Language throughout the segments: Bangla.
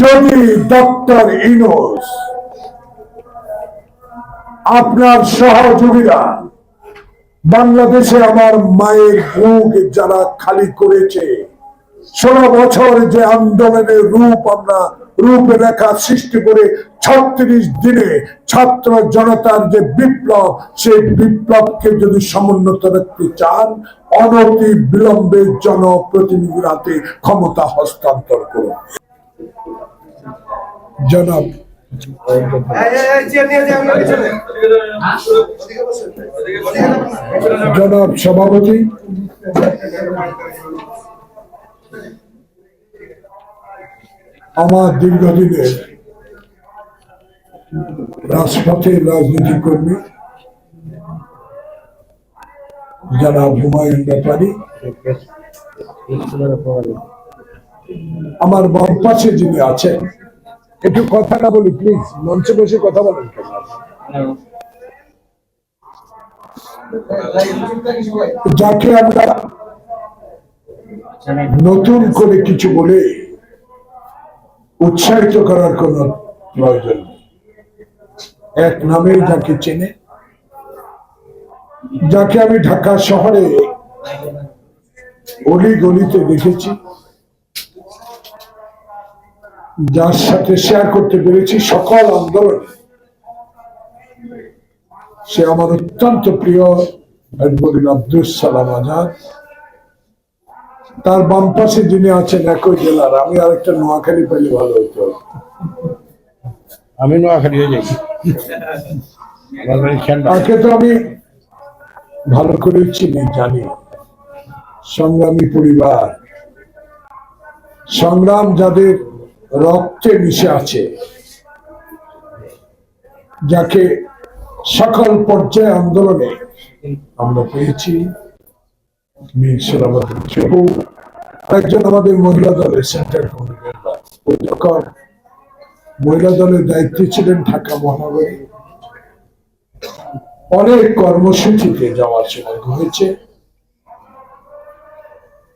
যদি ডক্টর ইনোস। আপনার সহযোগীরা, বাংলাদেশে আমার মায়ের বুক যারা খালি করেছে, ষোলো বছর যে আন্দোলনের রূপ আমরা, রূপরেখা সৃষ্টি করে ছত্রিশ দিনে ছাত্র জনতার যে বিপ্লব, সেই বিপ্লবকে যদি সমুন্নত রাখতে চান, অনতি বিলম্বে জনপ্রতিনিধির হাতে ক্ষমতা হস্তান্তর করুন। জনাব। জনাব সভাপতি। আমার দীর্ঘদিনের রাজপথের রাজনীতি কর্মী যারা হুমায়ুন ব্যাপারী। আমার বাম পাশে যিনি আছেন একটু কথা না বলি প্লিজ মঞ্চে বসে কথা বলেন যাকে আমরা নতুন করে কিছু বলে উৎসাহিত করার কোন প্রয়োজন এক নামে যাকে চেনে, যাকে আমি ঢাকা শহরে অলি গলিতে দেখেছি যার সাথে শেয়ার করতে পেরেছি সকল আন্দোলন। সে আমার অত্যন্ত প্রিয় অ্যাডভোকেট আব্দুল সালাম আজাদ। তার বাম পাশে যিনি আছেন একই জেলার আমি আরেকটা নোয়াখালী পেলে ভালো হতো আমি নোয়াখালী হয়ে যাই। তাকে তো আমি ভালো করে চিনি জানি। সংগ্রামী পরিবার। সংগ্রাম যাদের রক্তে মিশে আছে। যাকে সকল পর্যায়ে আন্দোলনে আমরা পেয়েছি। একজন আমাদের মহিলা দলের সেন্টার কমিটি মেম্বার ও যখন মহিলা দলের দায়িত্বে ছিলেন ঢাকা মহানগরী, অনেক কর্মসূচিতে যাওয়ার সময় হয়েছে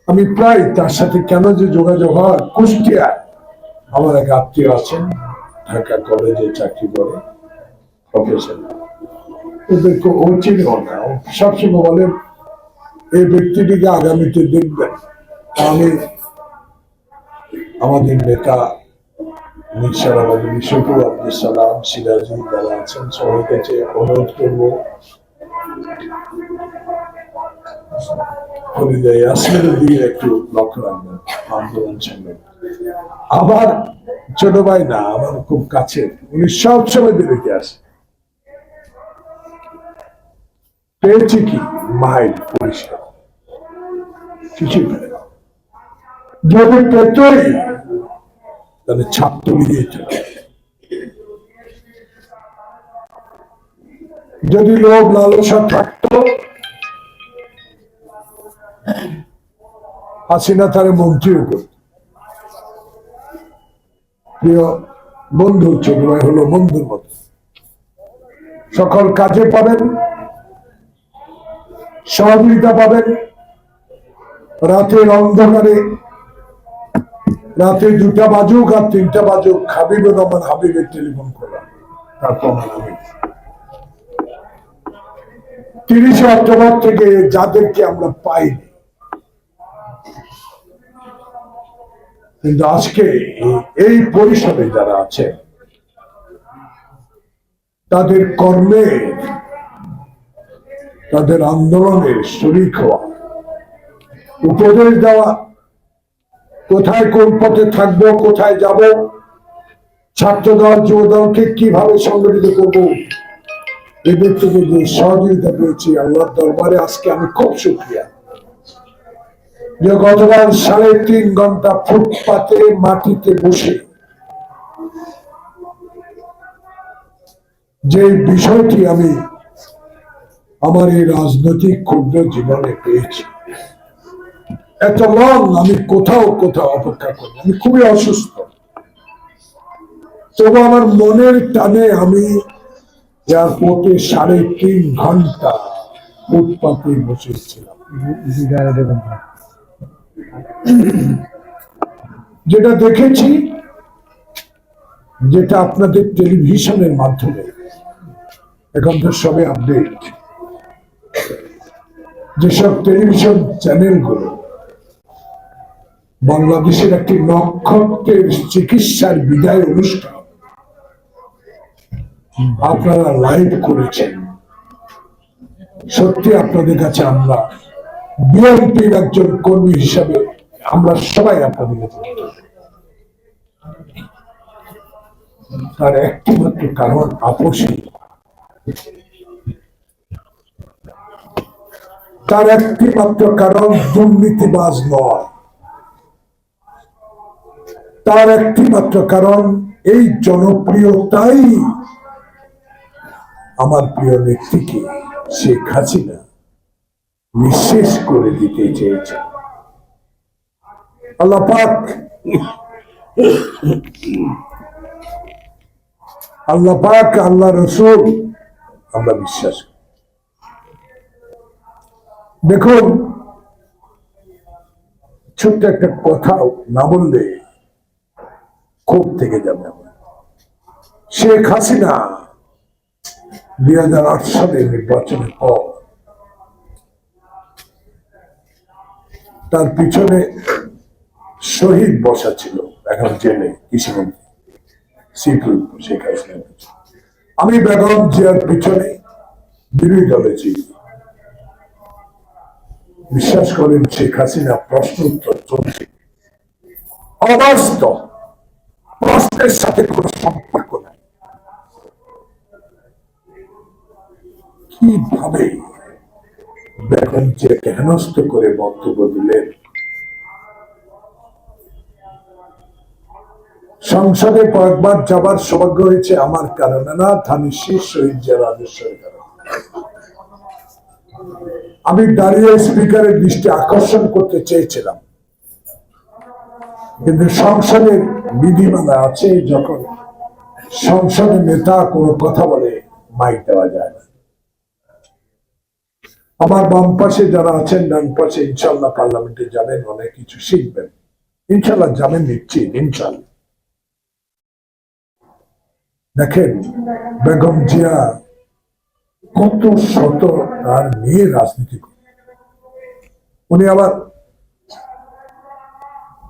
আমি প্রায় তার সাথে কেন যে যোগাযোগ হয় কুষ্টিয়ায় আমার এক আত্মীয় আছেন, ঢাকা কলেজে চাকরি করে প্রফেসর ওদেরকে ও চিনেও না সবসময় বলে, এই ব্যক্তিটিকে আগামীতে দেখবেন। আমি আমাদের নেতা মির্সার আবাদী শকুর আব্দুল সালাম, সিরাজি যারা আছেন, সবার কাছে অনুরোধ করব হলিডে ইয়াসমিনের দিকে একটু লক্ষ্য রাখবেন, আন্দোলন সংগ্রাম আবার ছোট ভাই না আমার খুব কাছে। উনি সব সময় দিল্লিতে আসে। পেয়েছি কি? মাইল পরিষ্কার। না। যদি পেতই তাহলে ছাত্র লিগে চলে যদি লোভ লালসা থাকতো, হাসিনা তার মন্ত্রীও করত। প্রিয় বন্ধু ভাই হলো বন্ধুর মতো। সকল কাজে পাবেন, সহযোগিতা পাবেন, রাতের অন্ধকারে, রাতে দুটা বাজুক আর তিনটা বাজুক হাবিবুর রহমান হাবিবের টেলিফোন করা, তার প্রমাণ আমি তিরিশে অক্টোবর থেকে যাদেরকে আমরা পাইনি কিন্তু আজকে এই- পরিসরে যারা আছে, তাদের কর্মে, তাদের আন্দোলনের শরিক হওয়া, উপদেশ দেওয়া, কোথায় কোন পথে থাকব, কোথায় যাব ছাত্র দল কীভাবে সংগঠিত করব, এদের থেকে যে সহযোগিতা পেয়েছি আল্লাহর দরবারে, আজকে আমি খুব সুক্রিয়া যে গতকাল সাড়ে তিন ঘণ্টা ফুটপাতে মাটিতে বসে যে বিষয়টি আমি আমার এই রাজনৈতিক ক্ষুদ্র জীবনে পেয়েছি এত লং আমি কোথাও কোথাও অপেক্ষা করি আমি খুবই অসুস্থ তবু আমার মনের টানে আমি এয়ারপোর্টে সাড়ে তিন ঘণ্টা ফুটপাতে বসেছিলাম যেটা দেখেছি, যেটা আপনাদের টেলিভিশনের মাধ্যমে এখন তো সবে আপডেট যেসব টেলিভিশন চ্যানেলগুলো বাংলাদেশের একটি নক্ষত্রের চিকিৎসার বিদায় অনুষ্ঠান আপনারা লাইভ করেছেন, সত্যি আপনাদের কাছে আমরা বিএনপির একজন কর্মী হিসাবে আমরা সবাই আপনাদের তার একটি মাত্র কারণ আপসী তার একটি মাত্র কারণ দুর্নীতিবাজ নয়। তার একটি মাত্র কারণ এই জনপ্রিয়তাই। আমার প্রিয় নেত্রীকে শেখ হাসিনা। নিঃশেষ করে দিতে চেয়েছে। আল্লাহ পাক আল্লাহ পাক, আল্লাহ রসুল, আমরা বিশ্বাস দেখুন, ছোট্ট একটা কথা না বললে ক্ষোভ থেকে যাবে শেখ হাসিনা দুই হাজার আট সালে নির্বাচনের পর তার পিছনে শহীদ বসা ছিল। এখন জেলে কৃষিমন্ত্রী। আমি বেগম জিয়ার পিছনে বিরোধী দলে ছিলাম বিশ্বাস করেন শেখ হাসিনা প্রশ্ন উত্তর চলছে। অবাস্তব প্রশ্নের সাথে কোনো সম্পর্ক নাই। কীভাবে বেগম জিয়াকে হেনস্থ করে বক্তব্য দিলেন। সংসদে কয়েকবার যাবার সৌভাগ্য হয়েছে, আমার কারণে না ধানিশী শহীদ জিয়া রাজেশ্বরের কারণে আমি দাঁড়িয়ে স্পিকারের দৃষ্টি আকর্ষণ করতে চেয়েছিলাম। কিন্তু সংসদের বিধিমালা আছে, যখন সংসদে নেতা কোনো কথা বলে, মাইক দেওয়া যায়। আমার বাম পাশে যারা আছেন, ডান পাশে ইনশাল্লাহ পার্লামেন্টে যাবেন, অনেক কিছু শিখবেন। ইনশাল্লাহ যাবেন নিশ্চিত ইনশাল্লাহ। দেখেন, বেগম জিয়া কত শত তার নিয়ে রাজনীতি করে উনি আবার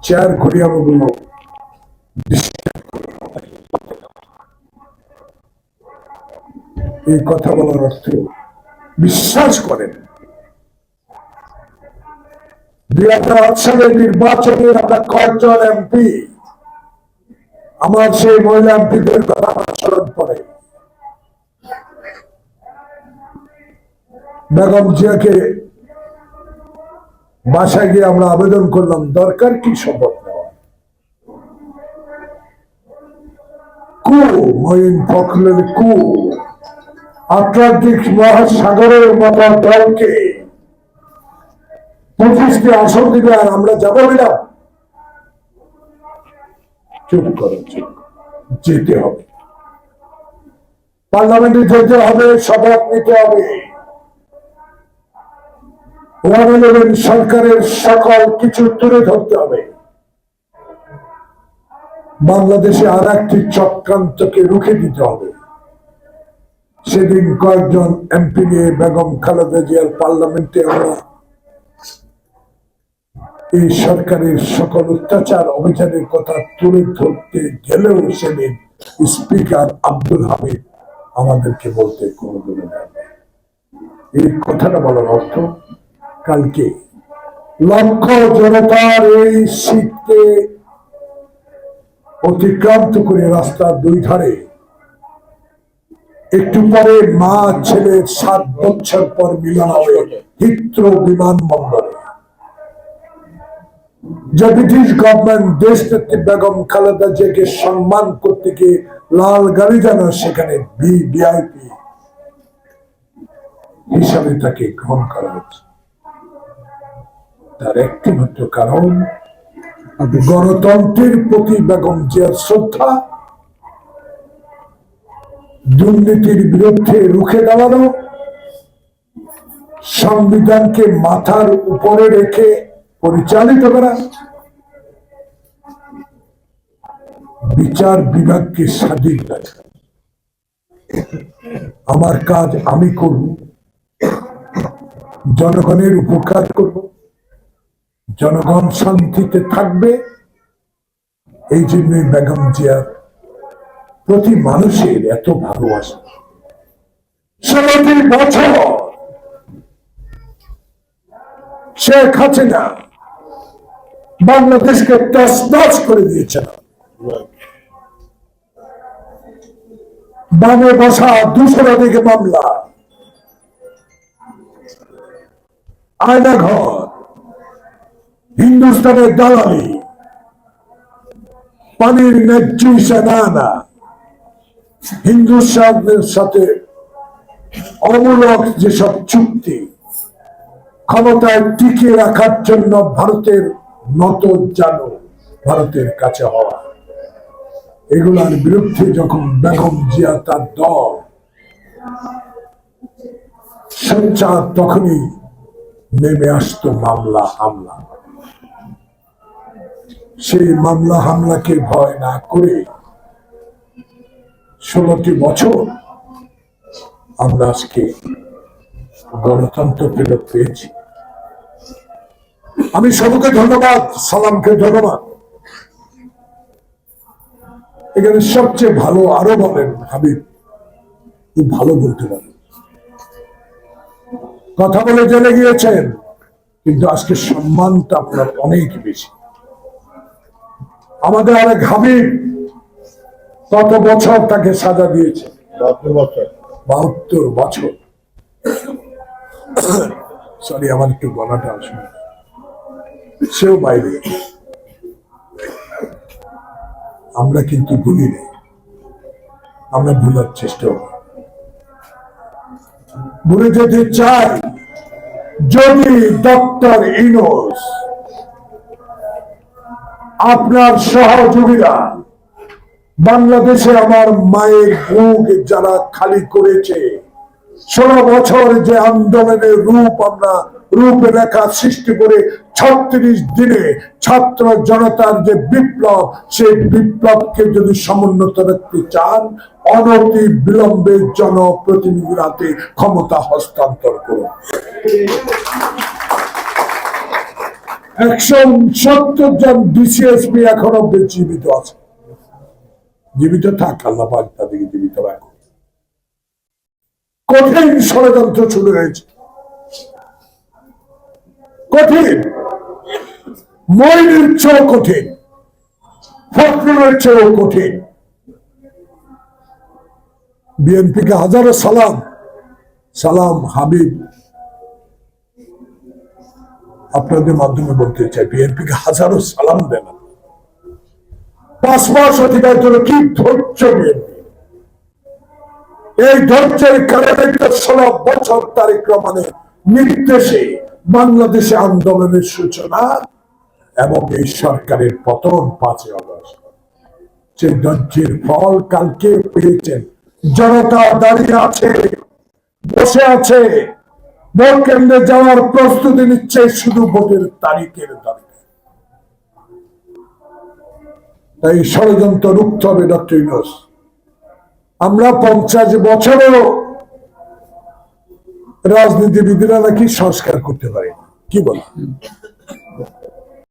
চেয়ার ঘড়িয়ালো গুলো এই কথা বলার অর্থ বিশ্বাস করেন। দুই হাজার আট সালের নির্বাচনে আমরা কয়েকজন এমপি, আমার সেই মহিলা এমপিদের কথা স্মরণ পড়ে বেগম জিয়াকে বাসায় গিয়ে আমরা আবেদন করলাম, দরকার কি নেওয়া? কু মহিন ফখরুলের কু আটলান্টিক মহাসাগরের মতো দলকে পঁচিশটি আসন দিবে আর আমরা যাব ম্যাডাম চুপ করো, চুপ। যেতে হবে। পার্লামেন্টে যেতে হবে শপথ নিতে হবে। ওয়ান সরকারের সকল কিছু তুলে ধরতে হবে। বাংলাদেশে আর একটি চক্রান্তকে রুখে দিতে হবে। সেদিন কয়েকজন এমপি নিয়ে বেগম খালেদা জিয়ার পার্লামেন্টে আমরা এই সরকারের সকল অত্যাচার অভিযানের কথা তুলে ধরতে গেলেও সেদিন স্পিকার আব্দুল হামিদ আমাদেরকে বলতে কোনো দূরে এই কথাটা বলার অর্থ কালকে লক্ষ জনতার এই শীতকে অতিক্রান্ত করে রাস্তার দুই ধারে একটু পরে মা ছেলের সাত বছর পর মিলন হবে হিত্র বিমানবন্দরে যে ব্রিটিশ গভর্নমেন্ট দেশ নেত্রী বেগম খালেদা জিয়াকে সম্মান করতে গিয়ে লাল গাড়ি যেন সেখানে ভিআইপি হিসাবে তাকে গ্রহণ করা হচ্ছে তার একটি মাত্র কারণ গণতন্ত্রের প্রতি বেগম জিয়ার শ্রদ্ধা দুর্নীতির বিরুদ্ধে রুখে দাঁড়ানো, সংবিধানকে মাথার উপরে রেখে পরিচালিত করা, বিচার বিভাগকে স্বাধীন আমার কাজ আমি করব, জনগণের উপকার করব, জনগণ শান্তিতে থাকবে, এই জন্যই বেগম জিয়ার প্রতি মানুষের এত ভালোবাসা। ষোলোটি বছর। শেখ হাসিনা বাংলাদেশকে তসনস করে দিয়েছেন। বামে বসা দুশোর দিকে মামলা। আয়নাঘর। হিন্দুস্তানের দালালি। পানির ন্যায্য না আনা হিন্দুস্তানের সাথে অমূলক যেসব চুক্তি, ক্ষমতায় টিকিয়ে রাখার জন্য ভারতের নত জানো ভারতের কাছে হওয়া। এগুলার বিরুদ্ধে যখন বেগম জিয়া তার দল সঞ্চার, তখনই নেমে আসতো মামলা হামলা। সেই মামলা হামলাকে ভয় না করে ষোলোটি বছর আমরা আজকে গণতন্ত্র ফেরত পেয়েছি। আমি সবকে ধন্যবাদ, সালামকে ধন্যবাদ। এখানে সবচেয়ে ভালো আরও বলেন হাবিব, খুব ভালো বলতে পারেন। কথা বলে জেনে গিয়েছেন, কিন্তু আজকে সম্মানটা আপনার অনেক বেশি। আমাদের আরেক হাবিব কত বছর তাকে সাজা দিয়েছে? বাহাত্তর বছর। সরি আমার একটু গলাটা আসবে সেও বাইরে। আমরা কিন্তু ভুলি নেই। আমরা ভুলার চেষ্টা করি। ভুলে যেতে চাই যদি ডক্টর ইনোস আপনার সহযোগীরা বাংলাদেশে আমার মায়ের বুক যারা খালি করেছে, ষোলো বছর যে আন্দোলনের রূপ আমরা রূপরেখা সৃষ্টি করে ছত্রিশ দিনে ছাত্র জনতার যে বিপ্লব, সেই বিপ্লবকে যদি সমুন্নত রাখতে চান, অনতি বিলম্বে জনপ্রতিনিধির হাতে ক্ষমতা হস্তান্তর করুন। একশো সত্তর জন ডিসিএসপি এখনও জীবিত আছে। জীবিত থাক, আল্লাহ পাক তাদেরকে জীবিত রাখো কঠিন ষড়যন্ত্র শুরু হয়েছে। কঠিন। মইনের চেয়েও কঠিন। ফখরুলের চেয়েও কঠিন। বিএনপিকে হাজারো সালাম। সালাম হাবিব। আপনাদের মাধ্যমে বলতে চাই, বিএনপিকে হাজারো সালাম দেন পাঁচ মাস অধিকার জন্য কি ধৈর্য বিএনপি এই ধৈর্যের কারণে ষোলো বছর তারিখ নির্দেশে বাংলাদেশে আন্দোলনের সূচনা এবং এই সরকারের পতন পাঁচই অগস্ট। সেই ধৈর্যের ফল কালকে পেয়েছেন। জনতা দাঁড়িয়ে আছে, বসে আছে। ভোট কেন্দ্রে যাওয়ার প্রস্তুতি নিচ্ছে শুধু ভোটের তারিখের দাবি। তাই ষড়যন্ত্র রুখতে হবে, ডক্টর ইউনুস। আমরা পঞ্চাশ বছরেও রাজনীতিবিদরা নাকি সংস্কার করতে পারি কি বল?